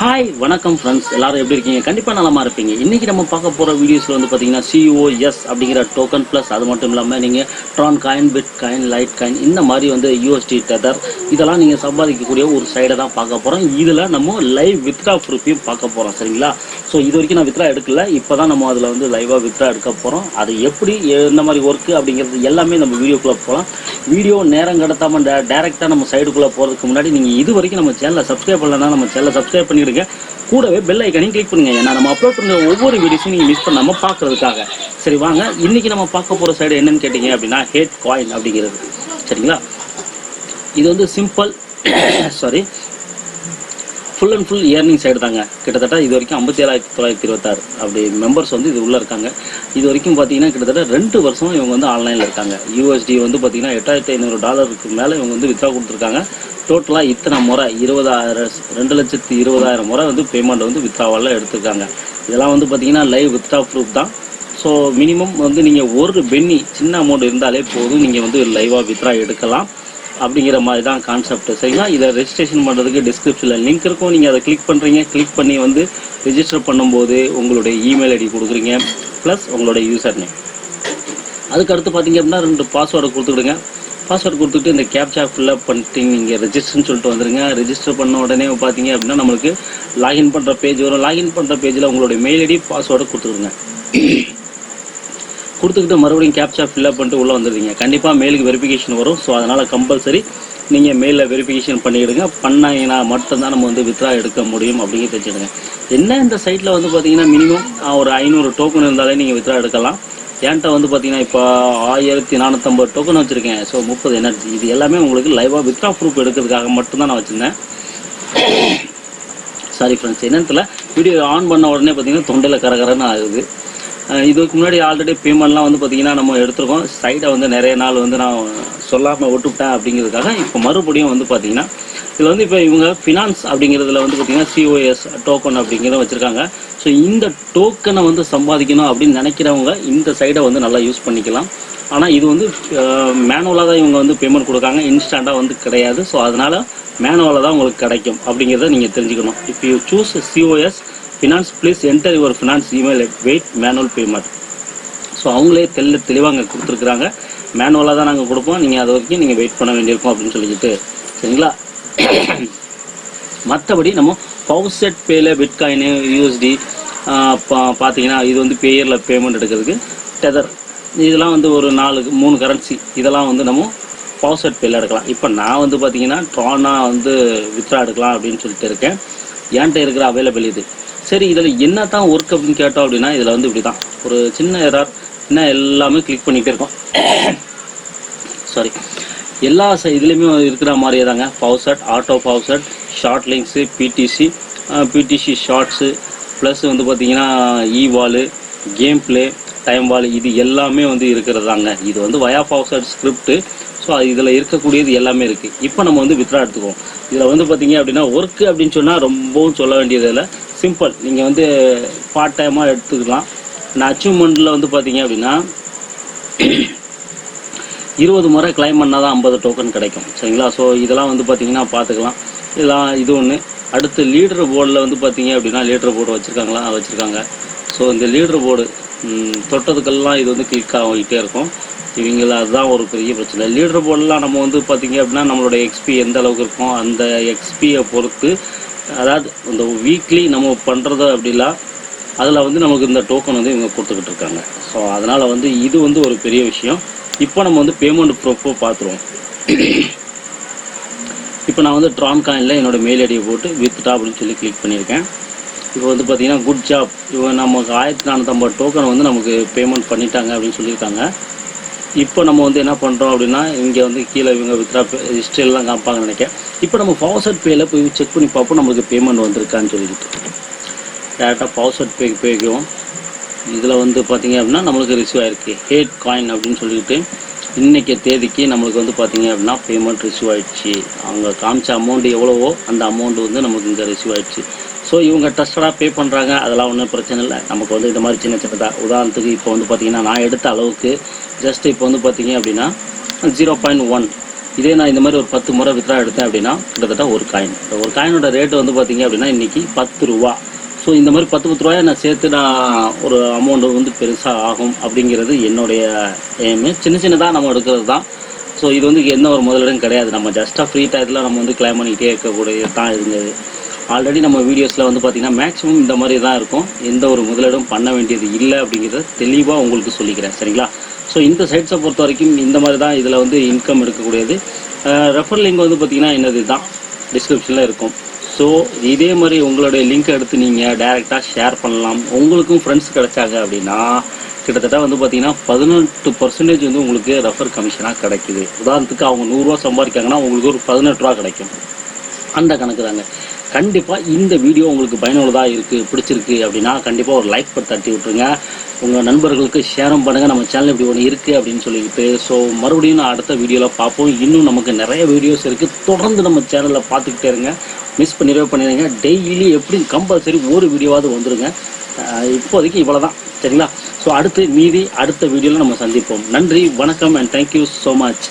Hi வணக்கம் friends எல்லாரும் எப்படி இருக்கீங்க? கண்டிப்பாக நலமா இருப்பீங்க. இன்னைக்கு நம்ம பார்க்க போகிற வீடியோஸில் வந்து பார்த்தீங்கன்னா சிஓஎஸ் அப்படிங்கிற டோக்கன் ப்ளஸ் அது மட்டும் இல்லாமல் நீங்கள் Tron coin bitcoin litecoin இந்த மாதிரி வந்து யூஎஸ்டி டெதர் இதெல்லாம் நீங்கள் சம்பாதிக்கக்கூடிய ஒரு சைடை தான் பார்க்க போகிறோம் இதில் நம்ம லைவ் வித்ரா ப்ரூஃபையும் பார்க்க போகிறோம் சரிங்களா? ஸோ இது வரைக்கும் நான் வித்ரா எடுக்கல. இப்போதான் நம்ம அதில் வந்து லைவாக வித்ரா எடுக்க போகிறோம் அது எப்படி எந்த மாதிரி ஒர்க்கு அப்படிங்கிறது எல்லாமே நம்ம வீடியோக்குள்ளே போகலாம் வீடியோ நேரம் கடத்தாமல் டேரெக்டாக நம்ம சைடுக்குள்ளே போகிறதுக்கு முன்னாடி நீங்கள் இது வரைக்கும் நம்ம சேனலை சப்ஸ்கிரைப் பண்ணலன்னா நம்ம சேனலை சப்ஸ்கிரைப் பண்ணிடுங்க கூடவே பெல் ஐக்கனையும் கிளிக் பண்ணுங்க. ஏன்னா நம்ம அப்லோட் பண்ணுற ஒவ்வொரு வீடியோஸும் நீங்கள் மிஸ் பண்ணாமல் பார்க்கறதுக்காக சரி வாங்க. இன்னைக்கு நம்ம பார்க்க போகிற சைடு என்னன்னு கேட்டிங்க அப்படின்னா ஹேட் காயின் அப்படிங்கிறது. சரிங்களா? இது வந்து simple sorry full and full earning side தாங்க. கிட்டத்தட்ட இது வரைக்கும் ஐம்பத்தி ஏழாயிரத்தி தொள்ளாயிரத்தி இருபத்தாறு அப்படி மெம்பர்ஸ் வந்து இது உள்ளே இருக்காங்க. இது வரைக்கும் பார்த்தீங்கன்னா கிட்டத்தட்ட ரெண்டு வருஷம் இவங்க வந்து ஆன்லைனில் இருக்காங்க. யூஎஸ்டி வந்து பார்த்தீங்கன்னா எட்டாயிரத்தி ஐநூறு டாலருக்கு மேலே இவங்க வந்து வித்ரா கொடுத்துருக்காங்க. டோட்டலாக இத்தனை முறை இருபதாயிரம் ரெண்டு லட்சத்தி இருபதாயிரம் முறை வந்து பேமெண்ட் வந்து வித்ராவால் எடுத்துருக்காங்க. இதெல்லாம் வந்து பார்த்தீங்கன்னா லைவ் வித்ரா ப்ரூஃப் தான். ஸோ மினிமம் வந்து நீங்கள் ஒரு பென்னி சின்ன அமௌண்ட் இருந்தாலே போதும். நீங்கள் வந்து லைவாக வித்ரா எடுக்கலாம். அப்படிங்கிற மாதிரி தான் கான்செப்ட் சரிங்களா? இதை ரெஜிஸ்ட்ரேஷன் பண்ணுறதுக்கு டிஸ்கிரிப்ஷனில் லிங்க் இருக்கும். நீங்கள் அதை கிளிக் பண்ணுறீங்க கிளிக் பண்ணி வந்து ரிஜிஸ்டர் பண்ணும்போது உங்களுடைய இமெயில் ஐடி கொடுக்குறீங்க ப்ளஸ் உங்களுடைய யூசர் நேம் அதுக்கு அடுத்து பார்த்தீங்க அப்படின்னா ரெண்டு பாஸ்வேர்டு கொடுத்துக்கிடுங்க. பாஸ்வேர்டு கொடுத்துட்டு இந்த கேப்சா ஃபில்அப் பண்ணிட்டு நீங்கள் ரெஜிஸ்டர்னு சொல்லிட்டு வந்துருங்க. ரெஜிஸ்டர் பண்ண உடனே பார்த்தீங்க அப்படின்னா நம்மளுக்கு லாகின் பண்ணுற பேஜ் வரும். லாகின் பண்ணுற பேஜில் உங்களுடைய மெயில் ஐடி பாஸ்வேர்டு கொடுத்துருங்க. கொடுத்துக்கிட்டு மறுபடியும் கேப்சா ஃபில்அப் பண்ணிட்டு உள்ளே வந்துடுறீங்க. கண்டிப்பாக மெயிலுக்கு வெரிஃபிகேஷன் வரும். ஸோ அதனால் கம்பல்சரி நீங்கள் மெயிலில் வெரிஃபிகேஷன் பண்ணிவிடுங்க பண்ணீங்கன்னா மட்டும்தான் நம்ம வந்து வித்ரா எடுக்க முடியும் அப்படின்னு தெரிஞ்சுடுங்க என்ன இந்த சைட்டில் வந்து பார்த்தீங்கன்னா மினிமம் ஒரு ஐநூறு டோக்கன் இருந்தாலே நீங்கள் வித்ரா எடுக்கலாம். என்கிட்ட வந்து பார்த்தீங்கன்னா இப்போ ஆயிரத்தி நானூற்றம்பது டோக்கன் வச்சுருக்கேன். ஸோ முப்பது எனர்ஜி இது எல்லாமே உங்களுக்கு லைவாக வித்ரா ப்ரூஃப் எடுக்கிறதுக்காக மட்டும்தான் நான் வச்சுருந்தேன். சாரி ஃப்ரெண்ட்ஸ் என்னன்னு தெரியல. வீடியோ ஆன் பண்ண உடனே பார்த்தீங்கன்னா தொண்டையில் கரகரன்னு ஆகுது. இதுக்கு முன்னாடி ஆல்ரெடி பேமெண்ட்லாம் வந்து பார்த்தீங்கன்னா நம்ம எடுத்துருக்கோம். சைடை வந்து நிறைய நாள் வந்து நான் சொல்லாமல் விட்டுவிட்டேன் அப்படிங்கிறதுக்காக இப்போ மறுபடியும் வந்து பார்த்தீங்கன்னா இதில் வந்து இப்போ இவங்க ஃபினான்ஸ் அப்படிங்கிறதுல வந்து பார்த்தீங்கன்னா சிஓஎஸ் டோக்கன் அப்படிங்கிறத வச்சுருக்காங்க. ஸோ இந்த டோக்கனை வந்து சம்பாதிக்கணும் அப்படின்னு நினைக்கிறவங்க இந்த சைடை வந்து நல்லா யூஸ் பண்ணிக்கலாம். ஆனால் இது வந்து மேனுவலாக தான் இவங்க வந்து பேமெண்ட் கொடுக்காங்க. இன்ஸ்டண்ட்டாக வந்து கிடையாது. ஸோ அதனால் மேனுவலாக தான் உங்களுக்கு கிடைக்கும் அப்படிங்கிறத நீங்கள் தெரிஞ்சுக்கணும். இப்போ you choose COS finance please enter your finance email wait manual payment so அவங்களே தெல்ல தெளிவாக அங்கே கொடுத்துருக்குறாங்க. மேனுவலாக தான் நாங்கள் கொடுப்போம். நீங்கள் அது வரைக்கும் நீங்கள் வெயிட் பண்ண வேண்டியிருக்கும் அப்படின்னு சொல்லிக்கிட்டு. சரிங்களா? மற்றபடி நம்ம பவுசெட் பேல பிட்காயின் யூஎஸ்டி பார்த்தீங்கன்னா இது வந்து பேயரில் பேமெண்ட் எடுக்கிறதுக்கு டெதர் இதெல்லாம் வந்து ஒரு நாலு மூணு கரன்சி இதெல்லாம் வந்து நம்ம பவுசெட் பேல எடுக்கலாம். இப்போ நான் வந்து பார்த்தீங்கன்னா ட்ரானா வந்து வித்ரா எடுக்கலாம் அப்படின்னு சொல்லிட்டு இருக்கேன். என்கிட்ட இருக்கிற அவைலபிள் இது. சரி இதில் என்ன தான் ஒர்க் அப்படின்னு கேட்டோம் அப்படின்னா இதில் வந்து இப்படி தான் ஒரு சின்ன எரர் என்ன எல்லாமே கிளிக் பண்ணிகிட்டே இருக்கோம். சாரி எல்லா இதுலேயுமே இருக்கிற மாதிரியே தாங்க பவுசட் auto பவுசட் short links BDC BDC shorts plus வந்து பார்த்தீங்கன்னா இ வாலு கேம் ப்ளே டைம் வாலு இது எல்லாமே வந்து இருக்கிறதாங்க. இது வந்து வயா பவுசட் ஸ்கிரிப்ட் ஸோ இதில் இருக்கக்கூடியது எல்லாமே இருக்குது இப்போ நம்ம வந்து வித்ரா எடுத்துக்குவோம். இதில் வந்து பார்த்தீங்க அப்படின்னா ஒர்க்கு அப்படின்னு சொன்னால் ரொம்பவும் சொல்ல வேண்டியது இல்லை. சிம்பிள் நீங்கள் வந்து பார்ட் டைமாக எடுத்துக்கலாம். நான் அச்சீவ்மெண்ட்டில் வந்து பார்த்தீங்க அப்படின்னா இருபது முறை கிளைம் பண்ணால் தான் ஐம்பது டோக்கன் கிடைக்கும். சரிங்களா? ஸோ இதெல்லாம் வந்து பார்த்தீங்கன்னா பார்த்துக்கலாம் இதெல்லாம் இது ஒன்று அடுத்து லீடர் போர்டில் வந்து பார்த்தீங்க அப்படின்னா லீடர் போர்டு வச்சுருக்காங்களா? வச்சுருக்காங்க. ஸோ இந்த லீடர் போர்டு தொட்டதுக்கெல்லாம் இது வந்து கிளிக் ஆகிட்டே இருக்கும். இவங்கள அதுதான் ஒரு பெரிய பிரச்சனை. லீடர் போர்டெலாம் நம்ம வந்து பார்த்தீங்க அப்படின்னா நம்மளோட எக்ஸ்பி எந்த அளவுக்கு இருக்கும் அந்த எக்ஸ்பியை பொறுத்து அதாவது இந்த வீக்லி நம்ம பண்ணுறது அப்படிலாம் அதில் வந்து நமக்கு இந்த டோக்கன் வந்து இவங்க கொடுத்துக்கிட்டு இருக்காங்க. ஸோ அதனால் வந்து இது வந்து ஒரு பெரிய விஷயம். இப்போ நம்ம வந்து பேமெண்ட் ப்ரூஃபோ பார்த்துருவோம் இப்போ நான் வந்து ட்ரான் காயினில் என்னோட மெயில் ஐடியை போட்டு வித்டா அப்படின்னு சொல்லி கிளிக் பண்ணியிருக்கேன். இப்போ வந்து பார்த்தீங்கன்னா குட் ஜாப் இவங்க நமக்கு ஆயிரத்தி நானூற்றம்பது டோக்கன் வந்து நமக்கு பேமெண்ட் பண்ணிட்டாங்க அப்படின்னு சொல்லியிருக்காங்க. இப்போ நம்ம வந்து என்ன பண்ணுறோம் அப்படின்னா இங்கே வந்து கீழே இவங்க வித்ரா ஹிஸ்ட்ரியெல்லாம் காமிப்பாங்கன்னு நினைக்கிறேன். இப்போ நம்ம பவர்செட் பேயில் போய் செக் பண்ணி பார்ப்போம் நமக்கு பேமெண்ட் வந்திருக்கான்னு சொல்லிட்டு. டேரெக்டாக பவர்செட் பேக்கு போய்க்குவோம் இதில் வந்து பார்த்திங்க அப்படின்னா நம்மளுக்கு ரிசீவ் ஆயிருக்கு. ஹேட் காயின் அப்படின்னு சொல்லிட்டு இன்றைக்கி தேதிக்கு நம்மளுக்கு வந்து பார்த்திங்க அப்படின்னா பேமெண்ட் ரிசீவ் ஆயிடுச்சு. அவங்க காமிச்ச அமௌண்ட் எவ்வளவோ அந்த அமௌண்ட் வந்து நமக்கு இங்கே ரிசீவ் ஆயிடுச்சு. ஸோ இவங்க ட்ரஸ்டடாக பே பண்ணுறாங்க அதெல்லாம் ஒன்றும் பிரச்சனை இல்லை. நமக்கு வந்து இந்த மாதிரி சின்ன சின்னதாக உதாரணத்துக்கு இப்போ வந்து பார்த்திங்கன்னா நான் எடுத்த அளவுக்கு ஜஸ்ட் இப்போ வந்து பார்த்திங்க அப்படின்னா ஜீரோ பாயிண்ட் ஒன் இதே நான் இந்த மாதிரி ஒரு பத்து முறை வித்ரா எடுத்தேன் அப்படின்னா கிட்டத்தட்ட ஒரு காயின் ஒரு காயினோட ரேட்டு வந்து பார்த்திங்க அப்படின்னா இன்றைக்கி பத்து ரூபா. ஸோ இந்த மாதிரி பத்து பத்து ரூபாயை நான் சேர்த்து நான் ஒரு அமௌண்ட்டு வந்து பெருசாக ஆகும் அப்படிங்கிறது என்னுடைய எய்மு சின்ன சின்னதாக நம்ம எடுக்கிறது தான். ஸோ இது வந்து எந்த ஒரு முதலிடம் கிடையாது. நம்ம ஜஸ்ட்டாக ஃப்ரீ டயத்தில் நம்ம வந்து கிளைம் பண்ணிக்கிட்டே இருக்கக்கூடிய தான் இருந்தது ஆல்ரெடி நம்ம வீடியோஸில் வந்து பார்த்தீங்கன்னா மேக்ஸிமம் இந்த மாதிரி தான் இருக்கும். எந்த ஒரு முதலிடம் பண்ண வேண்டியது இல்லை அப்படிங்கிறத தெளிவாக உங்களுக்கு சொல்லிக்கிறேன். சரிங்களா? ஸோ இந்த சைட்ஸை பொறுத்த வரைக்கும் இந்த மாதிரி தான் இதில் வந்து இன்கம் எடுக்கக்கூடியது. ரெஃபர் லிங்க் வந்து பார்த்திங்கன்னா என்னது தான் டிஸ்கிரிப்ஷனில் இருக்கும். ஸோ இதே மாதிரி உங்களுடைய லிங்க் எடுத்து நீங்கள் டைரெக்டாக ஷேர் பண்ணலாம். உங்களுக்கும் ஃப்ரெண்ட்ஸ் கிடைச்சாங்க அப்படின்னா கிட்டத்தட்ட வந்து பார்த்தீங்கன்னா பதினெட்டு பர்சன்டேஜ் வந்து உங்களுக்கு ரெஃபர் கமிஷனாக கிடைக்குது. உதாரணத்துக்கு அவங்க நூறுரூவா சம்பாதிக்காங்கன்னா உங்களுக்கு ஒரு பதினெட்டு ரூபா கிடைக்கும். அந்த கணக்கு தாங்க. கண்டிப்பாக இந்த வீடியோ உங்களுக்கு பயனுள்ளதாக இருக்குது பிடிச்சிருக்கு அப்படின்னா கண்டிப்பாக ஒரு லைக் பண்ணி தட்டி விட்டுருங்க. உங்கள் நண்பர்களுக்கு ஷேரும் பண்ணுங்கள் நம்ம சேனல் இப்படி ஒன்று இருக்குது அப்படின்னு சொல்லிக்கிட்டு. ஸோ மறுபடியும் நான் அடுத்த வீடியோவில் பார்ப்போம். இன்னும் நமக்கு நிறைய வீடியோஸ் இருக்குது தொடர்ந்து நம்ம சேனலில் பார்த்துக்கிட்டே இருங்க. மிஸ் பண்ணிடவே பண்ணிடுங்க டெய்லி எப்படி கம்பல்சரி ஒரு வீடியோவாவது வந்துடுங்க இப்போதைக்கு இவ்வளோ தான் சரிங்களா? ஸோ அடுத்து மீதி அடுத்த வீடியோவில் நம்ம சந்திப்போம். நன்றி வணக்கம் அண்ட் தேங்க்யூ ஸோ மச்